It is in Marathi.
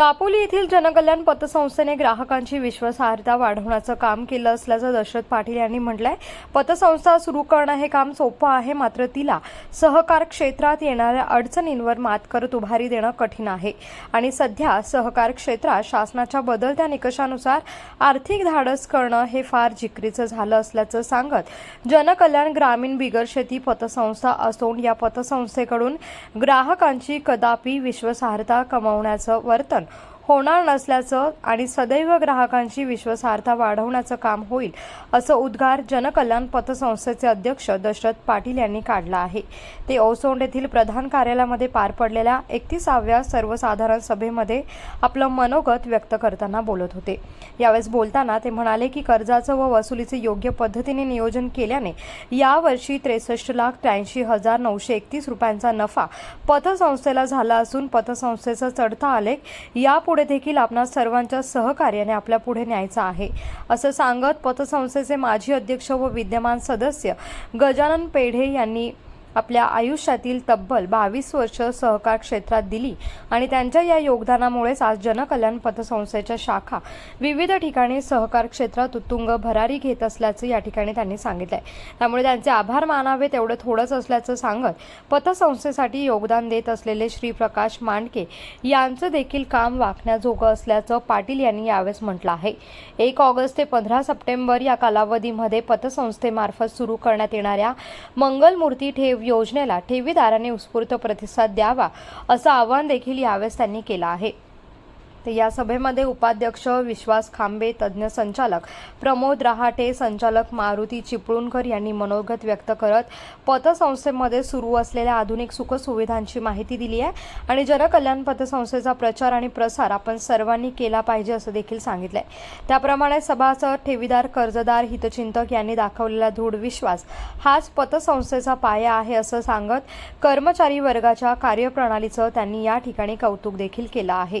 दापोली येथील जनकल्याण पतसंस्थेने ग्राहकांची विश्वासार्हता वाढवण्याचं काम केलं असल्याचं दशरथ पाटील यांनी म्हटलंय. पतसंस्था सुरू करणं हे काम सोपं आहे मात्र तिला सहकार क्षेत्रात येणाऱ्या अडचणींवर मात करत उभारी देणं कठीण आहे. आणि सध्या सहकार क्षेत्रात शासनाच्या बदलत्या निकषानुसार आर्थिक धाडस करणं हे फार जिकरीचं झालं असल्याचं सांगत जनकल्याण ग्रामीण बिगर शेती पतसंस्था असून या पतसंस्थेकडून ग्राहकांची कदापि विश्वासार्हता कमावण्याचं वर्तन होणार नसल्याचं आणि सदैव ग्राहकांची विश्वासार्हता वाढवण्याचं काम होईल असं उद्गार जनकल्याण पतसंस्थेचे अध्यक्ष दशरथ पाटील यांनी काढला आहे. ते ओसोंड येथील प्रधान कार्यालयामध्ये पार पडलेल्या एकतीसाव्या सर्वसाधारण सभेमध्ये आपलं मनोगत व्यक्त करताना बोलत होते. यावेळेस बोलताना ते म्हणाले की कर्जाचं व वसुलीचे योग्य पद्धतीने नियोजन केल्याने यावर्षी त्रेसष्ट लाख त्र्याऐंशी हजार नऊशे एकतीस रुपयांचा नफा पतसंस्थेला झाला असून पतसंस्थेचा चढता आलेख यापुढे देखील आपणा सर्वांच्या सहकार्याने आपल्या पुढे न्यायचा आहे. असं सांगत पतसंस्थेचे माजी अध्यक्ष व विद्यमान सदस्य गजानन पेढे यांनी आपल्या आयुष्यातील तब्बल बावीस वर्ष सहकार क्षेत्रात दिली आणि त्यांच्या या योगदानामुळेच आज जनकल्याण पतसंस्थेच्या शाखा विविध ठिकाणी सहकार क्षेत्रात उत्तुंग भरारी घेत असल्याचं या ठिकाणी त्यांनी सांगितलंय. त्यामुळे त्यांचे आभार मानावे तेवढं थोडंच असल्याचं सांगत पतसंस्थेसाठी योगदान देत असलेले श्री प्रकाश मांडके यांचं देखील काम वाकण्याजोगं असल्याचं पाटील यांनी यावेळेस म्हटलं आहे. एक ऑगस्ट ते पंधरा सप्टेंबर या कालावधीमध्ये पतसंस्थेमार्फत सुरू करण्यात येणाऱ्या मंगलमूर्ती ठेव योजनेला ठेवीदारांनी उत्स्फूर्त प्रतिसाद द्यावा असं आवाहन देखील यावेळेस त्यांनी केलं आहे. तर या सभेमध्ये उपाध्यक्ष विश्वास खांबे तज्ज्ञ संचालक प्रमोद रहाटे संचालक मारुती चिपळूणकर यांनी मनोगत व्यक्त करत पतसंस्थेमध्ये सुरू असलेल्या आधुनिक सुखसुविधांची माहिती दिली आहे. आणि जनकल्याण पतसंस्थेचा प्रचार आणि प्रसार आपण सर्वांनी केला पाहिजे असं देखील सांगितलंय. त्याप्रमाणे सभासद ठेवीदार कर्जदार हितचिंतक यांनी दाखवलेला दृढ विश्वास हाच पतसंस्थेचा पाया आहे असं सांगत कर्मचारी वर्गाच्या कार्यप्रणालीचं त्यांनी या ठिकाणी कौतुक देखील केलं आहे.